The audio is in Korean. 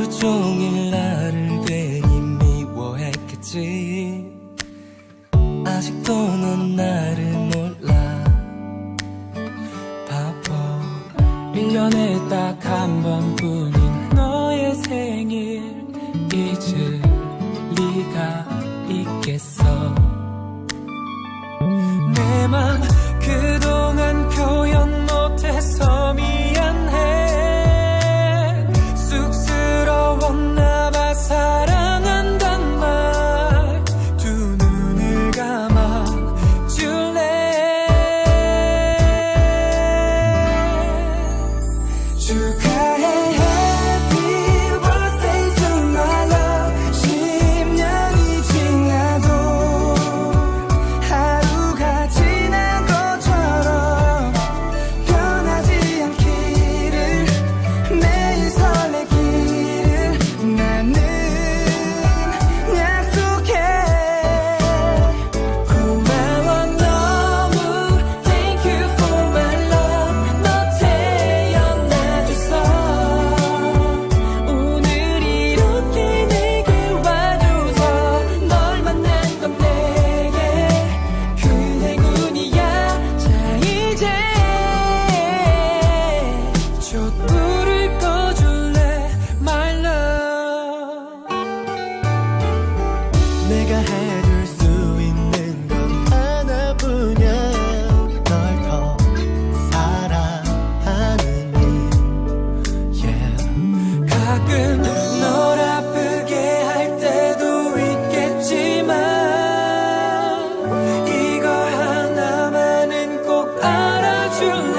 하루 종일 나를 괜히 미워했겠지. 아직도 넌 나를 몰라. 바보. 1년에 딱 한 번뿐인 너의 생일. 잊을 리가 있겠어 가끔 널 아프게 할 때도 있겠지만 이거 하나만은 꼭 알아줘